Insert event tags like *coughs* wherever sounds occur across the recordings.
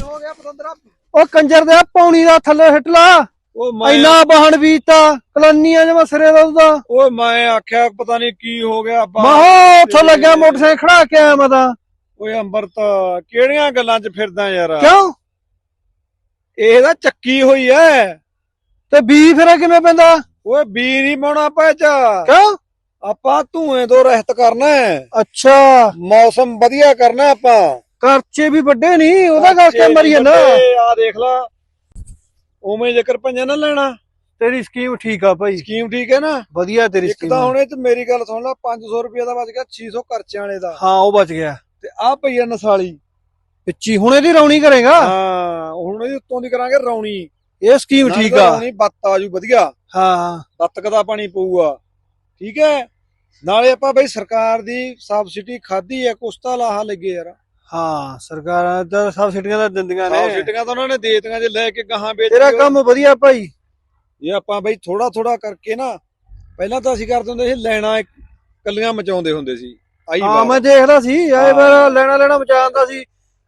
ਕੀ ਹੋ ਗਿਆ ਪਤੰਦਰਾ ਉਹ ਕੰਜਰ ਦੇ ਪੌਣੀ ਦਾ ਥੱਲੇ ਹਿੱਟ ਲਾ। ਉਹ ਮੈਂ ਇੰਨਾ ਬਾਹਣ ਬੀਤਾ ਕਲੰਨੀਆਂ ਜਮਾ ਸਿਰੇ ਦਾ ਉਹਦਾ ਓਏ ਮੈਂ ਆਖਿਆ ਪਤਾ ਨਹੀਂ ਕੀ ਹੋ ਗਿਆ ਮਾਹੋ ਉੱਥੋਂ ਲੱਗਿਆ ਮੋਟਰਸਾਈਕਲ ਖੜਾ ਕੇ ਆਇਆ ਮੈਂ ਤਾਂ। ਓਏ ਅੰਬਰਤ ਕਿਹੜੀਆਂ ਗੱਲਾਂ 'ਚ ਫਿਰਦਾ ਯਾਰ? ਕਿਉਂ? ਇਹ ਤਾਂ ਚੱਕੀ ਹੋਈ ਐ। ਤੇ ਬੀ ਫਿਰ ਕਿਵੇਂ ਪੈਂਦਾ? ਓਏ ਬੀ ਨਹੀਂ ਪਾਉਣਾ ਪੈਚ ਕਿਉਂ? ਆਪਾਂ ਧੂਏ ਤੋਂ ਰਹਿਤ ਕਰਨਾ ਹੈ ਅੱਛਾ। ਮੌਸਮ ਵਧੀਆ ਕਰਨਾ ਆਪਾਂ। ਕਰਚੇ ਵੀ ਵੱਡੇ ਨਹੀਂ ਉਹਦਾ ਕਰਕੇ ਮਰੀ ਜਾਂਦਾ। ਆ ਦੇਖ ਲਾ। ਉਵੇਂ ਜ਼ਿਕਰ ਪੰਜਾ ਨਾ ਲੈਣਾ। ਤੇਰੀ ਸਕੀਮ ਠੀਕ ਆ ਭਾਈ। ਸਕੀਮ ਠੀਕ ਹੈ ਨਾ? ਵਧੀਆ ਤੇਰੀ ਇੱਕ ਸਕੀਮ ਤਾਂ ਹੁਣ ਚ ਮੇਰੀ ਗੱਲ ਸੁਣ ਲੈ 500 ਰੁਪਏ ਦਾ ਬਚ ਗਿਆ 600 ਖਰਚਿਆਂ ਵਾਲੇ ਦਾ। ਹਾਂ ਉਹ ਬਚ ਗਿਆ। ਤੇ ਆ ਪਈਆ ਨਸਾਲੀ ਪਿੱਛੀ ਹੁਣ ਇਹਦੀ ਰੌਣੀ ਕਰੇਗਾ? ਹਾਂ ਹੁਣ ਇਹਦੇ ਉੱਤੋਂ ਦੀ ਕਰਾਂਗੇ ਰੌਣੀ। ਇਹ ਸਕੀਮ ਠੀਕ ਤਾਂ ਆ। ਰੌਣੀ ਬੱਤ ਆਜੂ ਵਧੀਆ। ਹਾਂ ਬੱਤਕ ਦਾ ਪਾਣੀ ਪਊਗਾ। ਠੀਕ ਹੈ? ਨਾਲੇ ਆਪਾਂ ਬਈ ਸਰਕਾਰ ਦੀ ਸਬਸਿਡੀ ਖਾਧੀ ਹੈ ਕੁਛ ਤਾਂ ਲਾਹਾ ਲੱਗੇ ਯਾਰ। ਹਾਂ ਸਰਕਾਰਾਂ ਤਾਂ ਸਬਸਿਡੀਆਂ ਤਾਂ ਦਿੰਦੀਆਂ ਨੇ। ਸਬਸਿਡੀਆਂ ਤਾਂ ਉਹਨਾਂ ਨੇ ਦੇ ਦਿੱਤੀਆਂ ਜੇ ਲੈ ਕੇ ਗਾਹਾਂ ਵੇਚ ਤੇਰਾ। ਕੰਮ ਵਧੀਆ ਭਾਈ। ਇਹ ਆਪਾਂ ਬਈ ਥੋੜਾ ਥੋੜਾ ਕਰਕੇ ਨਾ ਪਹਿਲਾਂ ਤਾਂ ਅਸੀਂ ਕਰਦੇ ਹੁੰਦੇ ਸੀ ਲੈਣਾ ਕੱਲੀਆਂ ਮਚਾਉਂਦੇ ਹੁੰਦੇ ਸੀ। ਆਈ ਹਾਂ। ਮੈਂ ਦੇਖਦਾ ਸੀ ਆਏ। ਵਾਰ ਲੈਣਾ ਲੈਣਾ ਮਚਾਉਂਦਾ ਸੀ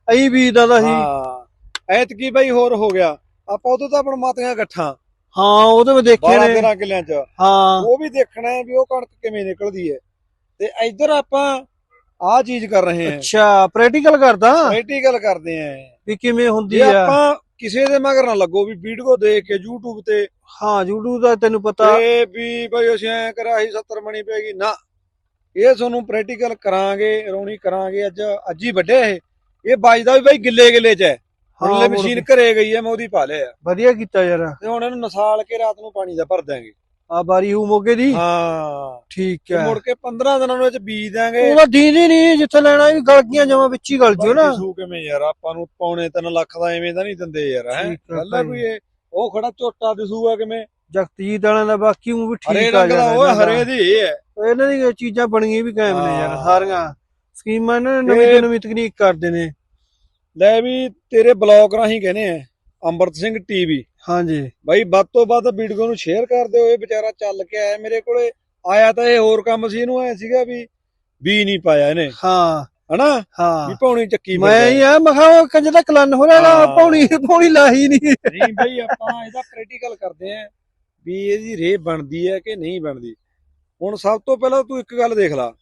ਅਈ ਬੀਜਦਾ ਦਾ ਸੀ। ਹਾਂ। ਐਤਕੀ ਬਈ ਹੋਰ ਹੋ ਗਿਆ। ਆਪਾਂ ਉਦੋਂ ਤਾਂ ਆਪਣ ਮਾਤੀਆਂ ਗੱਠਾਂ ਹਾਂ ਉਹਦੇ ਵਿੱਚ ਦੇਖੇ 12 ਨੇ। 13 ਕਿੱਲਿਆਂ ਚ। ਹਾਂ। ਉਹ ਵੀ ਦੇਖਣਾ ਵੀ ਉਹ ਕਣਕ ਕਿਵੇਂ ਨਿਕਲਦੀ ਹੈ। ਤੇ ਇੱਧਰ ਆਪਾਂ ਆਹ ਚੀਜ਼ ਕਰ ਰਹੇ ਹਾਂ। ਅੱਛਾ ਪ੍ਰੈਕਟੀਕਲ ਕਰਦਾ? ਪ੍ਰੈਕਟੀਕਲ ਕਰਦੇ ਆਂ ਵੀ ਕਿਵੇਂ ਹੁੰਦੀ ਆ? ਆਪਾਂ ਕਿਸੇ ਦੇ ਮਗਰ ਨਾ ਲੱਗੋ ਵੀ ਵੀਡੀਓ ਦੇਖ ਕੇ YouTube ਤੇ। ਹਾਂ YouTube ਦਾ ਤੈਨੂੰ ਪਤਾ। ਤੇ ਵੀ ਬਈ ਅਸੀਂ ਐ ਕਰਿਆ ਸੀ 70 ਮਣੀ ਪੈਗੀ ਨਾ ਇਹ ਤੁਹਾਨੂੰ ਪ੍ਰੈਕਟੀਕਲ ਕਰਾਂਗੇ ਰੌਣੀ ਕਰਾਂਗੇ। ਅੱਜ ਅੱਜ ਹੀ ਵੱਡੇ ਇਹ। ਇਹ ਵੱਜਦਾ ਵੀ ਬਈ ਗਿੱਲੇ ਗਿੱਲੇ ਚ ਹੈ। ਹੁਣ ਮਸ਼ੀਨ। ਘਰੇ ਗਈ ਹੈ ਮੈਂ ਉਹਦੀ ਪਾ ਲਿਆ। ਵਧੀਆ ਕੀਤਾ ਯਾਰ। ਤੇ ਹੁਣ ਇਹਨੂੰ ਨਸਾਲ ਕੇ ਰਾਤ ਨੂੰ ਪਾਣੀ ਦਾ ਭਰ ਦਾਂਗੇ ਆ ਬਾਰੀ ਹੂ ਮੋਗੇ ਦੀ? ਹਾਂ। ਠੀਕ ਤੇ ਹੈ। ਮੁੜ ਕੇ 15 ਦਿਨਾਂ ਨੂੰ ਇਹ ਚ ਬੀਜ ਦਾਂਗੇ ਉਹਦਾ ਦੀਦੀ ਨਹੀਂ ਜਿੱਥੇ ਲੈਣਾ ਵੀ ਗਲ ਗਈਆਂ ਜਮਾ ਵਿੱਚ ਹੀ ਗਲ ਜਿਓ ਨਾ। ਸੂ ਕਿਵੇਂ ਯਾਰ ਆਪਾਂ ਨੂੰ ਪੌਣੇ 3 ਲੱਖ ਦਾ ਐਵੇਂ ਦਾ ਨਹੀਂ ਦਿੰਦੇ ਯਾਰ ਹੈ? ਹੈ ਭਾਈ। ਕੋਈ ਇਹ ਉਹ ਖੜਾ ਝੋਟਾ ਦਿਸੂਗਾ ਕਿਵੇਂ? ਜਗਤਜੀਤ ਵਾਲਿਆਂ ਦਾ ਬਾਕੀ ਉਹ ਵੀ ਠੀਕ ਆ ਦਾ ਯਾਰ ਉਹ ਦਾ। ਹਰੇ ਦੀ ਹੈ। ਇਹਨਾਂ ਦੀਆਂ ਚੀਜ਼ਾਂ ਬਣੀਆਂ ਵੀ ਕਾਇਮ ਨੇ ਯਾਰ ਹਾਂ। ਸਾਰੀਆਂ। ਸਕੀਮਾਂ ਇਹਨਾਂ ਨੇ ਨਵੀਂ ਤੋਂ ਨਵੀਂ ਤਕਨੀਕ ਕਰਦੇ ਨੇ। ਲੈ ਵੀ ਤੇਰੇ ਬਲੌਗ ਰਾਹੀਂ ਕਹਿੰਦੇ ਆ। ਅੰਮ੍ਰਿਤ ਸਿੰਘ ਟੀਵੀ। ਹਾਂਜੀ। ਬਾਈ ਵੱਧ ਤੋਂ ਵੱਧ ਵੀਡੀਓ ਨੂੰ ਸ਼ੇਅਰ ਕਰ ਦਿਓ ਇਹ ਵਿਚਾਰਾ ਚੱਲ ਕੇ ਆਇਆ ਮੇਰੇ ਕੋਲੇ। ਆਇਆ ਤਾਂ ਇਹ ਹੋਰ ਕੰਮ ਸੀ ਇਹਨੂੰ ਐ ਸੀਗਾ ਵੀ ਵੀ ਨਹੀਂ ਪਾਇਆ ਇਹਨੇ। ਹਾਂ। ਹਨਾ? ਵੀ ਹਾਂ ਪੌਣੀ ਚੱਕੀ ਮੈਂ ਹੀ ਆ ਮੈਂ ਕਿਹਾ ਉਹ ਕੰਜ ਦਾ ਕਲਨ ਹੋ ਰਿਹਾ। ਪੌਣੀ ਪੌਣੀ ਲਾਹੀ ਨਹੀਂ। ਨਹੀਂ ਬਈ ਆਪਾਂ ਇਹਦਾ ਪ੍ਰੈਕਟੀਕਲ ਕਰਦੇ ਆਂ ਵੀ ਇਹਦੀ ਰੇ ਬਣਦੀ ਹੈ ਕਿ ਨਹੀਂ ਬਣਦੀ। ਹੁਣ ਸਭ ਤੋਂ ਪਹਿਲਾਂ ਤੂੰ ਇੱਕ ਗੱਲ ਦੇਖ ਲਾ।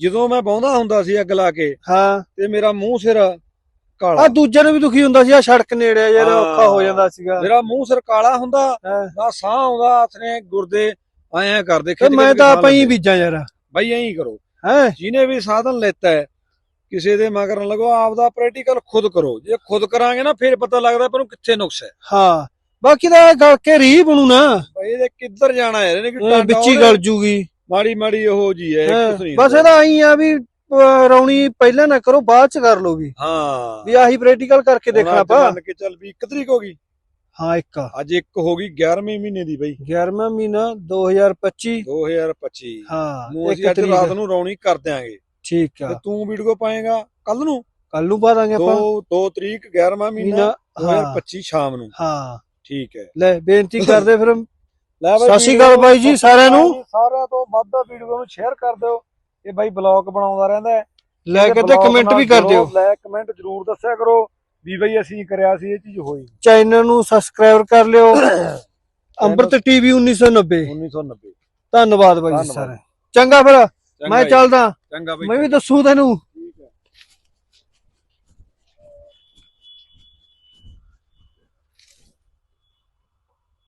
ਜਦੋਂ ਮੈਂ ਬਾਉਂਦਾ ਹੁੰਦਾ ਸੀ ਅੱਗ ਲਾ ਕੇ ਹਾਂ। ਤੇ ਮੇਰਾ ਮੂੰਹ ਸਿਰ ਕਾਲਾ। ਆ ਦੂਜੇ ਨੂੰ ਵੀ ਦੁਖੀ ਹੁੰਦਾ ਸੀ ਆ ਸੜਕ ਨੇੜੇ ਆ ਯਾਰ। ਔਖਾ ਹੋ ਜਾਂਦਾ ਸੀਗਾ। ਮੇਰਾ ਮੂੰਹ ਸਿਰ ਕਾਲਾ ਹੁੰਦਾ। ਨਾ ਸਾਹ ਆਉਂਦਾ ਹੱਥਨੇ ਗੁਰਦੇ ਆਇਆ ਕਰਦੇ ਤੇ ਮੈਂ ਤਾਂ ਆਪਾਂ ਹੀ ਬੀਜਾਂ ਯਾਰ। ਬਈ ਐਂ ਕਰੋ। ਹੈ? ਜਿਹਨੇ ਵੀ ਸਾਧਨ ਲੈਤਾ ਹੈ ਕਿਸੇ ਦੇ ਮਗਰ ਨਾ ਲੱਗੋ ਆਪਦਾ ਪ੍ਰੈਕਟੀਕਲ ਖੁਦ ਕਰੋ। ਜੇ ਖੁਦ ਕਰਾਂਗੇ ਨਾ ਫਿਰ ਪਤਾ ਲੱਗਦਾ ਪਰ ਕਿੱਥੇ ਨੁਕਸ ਹੈ। ਹਾਂ। ਬਾਕੀ ਤਾਂ ਗਲ ਕੇ ਰੀ ਬਣੂ ਨਾ। ਬਈ ਇਹਦੇ ਕਿੱਧਰ ਜਾਣਾ ਹੈ ਇਹਨੇ ਕਿ ਇਹ ਟਾਂਡਾ ਵਿੱਚ ਗਲ ਜੂਗੀ। ਮਾੜੀ ਮਾੜੀ ਉਹ ਜੀ ਹੈ। ਬਸ ਹੁੰਦਾ। ਇਹਦਾ ਆਈ ਆ ਵੀ ਰੌਣੀ ਪਹਿਲਾਂ ਨਾ ਕਰੋ ਬਾਅਦ ਚ ਕਰ ਲਓ ਵੀ। ਹਾਂ। ਵੀ ਆਹੀ ਪ੍ਰੈਕਟੀਕਲ ਕਰਕੇ ਦੇਖਣਾ ਪਾ ਮੰਨ ਕੇ ਚੱਲ ਵੀ 1 ਤਰੀਕ ਹੋ ਗਈ। ਹਾਂ ਇੱਕ ਅੱਜ ਇੱਕ ਹੋ ਗਈ 11ਵੇਂ ਮਹੀਨੇ ਦੀ ਬਈ। 11ਵਾਂ ਮਹੀਨਾ 2025 2025 ਹਾਂ ਇੱਕ ਤਰੀਕ ਰਾਤ ਨੂੰ ਰੌਣੀ ਕਰ ਦਿਆਂਗੇ। ਠੀਕ ਆ। ਤੇ ਤੂੰ ਵੀਡੀਓ ਪਾਏਗਾ ਕੱਲ ਨੂੰ? ਕੱਲ ਨੂੰ ਪਾ ਦਾਂਗੇ ਆਪਾਂ। 2 2 ਤਰੀਕ 11ਵਾਂ ਮਹੀਨਾ ਮਹੀਨਾ ਹਾਂ। 2025 ਸ਼ਾਮ ਨੂੰ। ਹਾਂ। ਠੀਕ ਹੈ। ਲੈ ਬੇਨਤੀ ਕਰਦੇ ਫਿਰ। ਲੈ ਸਤਿ ਸ਼੍ਰੀ ਅਕਾਲ ਬਾਈ ਜੀ ਸਾਰਿਆਂ ਨੂੰ। ਸਾਰਿਆਂ ਤੋਂ ਵੱਧ ਵੀਡੀਓ ਨੂੰ ਸ਼ੇਅਰ ਕਰ ਦਿਓ। ਇਹ ਬਾਈ ਬਲੌਗ ਬਣਾਉਂਦਾ ਰਹਿੰਦਾ ਲੈ ਕੇ ਤੇ ਕਮੈਂਟ ਵੀ ਕਰ ਦਿਓ। ਲੈ ਕਮੈਂਟ ਜ਼ਰੂਰ ਦੱਸਿਆ ਕਰੋ ਵੀ ਬਈ ਅਸੀਂ ਕਰਿਆ ਸੀ ਇਹ ਚੀਜ਼ ਹੋਈ। ਚੈਨਲ ਨੂੰ ਸਬਸਕ੍ਰਾਈਬ ਕਰ ਲਿਓ। *coughs* ਅੰਮ੍ਰਿਤ ਟੀਵੀ 1990 1990 ਧੰਨਵਾਦ ਬਾਈ। ਸਾਰਿਆਂ ਚੰਗਾ ਫਿਰ ਮੈਂ ਚੱਲਦਾ। ਮੈਂ ਵੀ ਦੱਸੂ ਤੈਨੂੰ।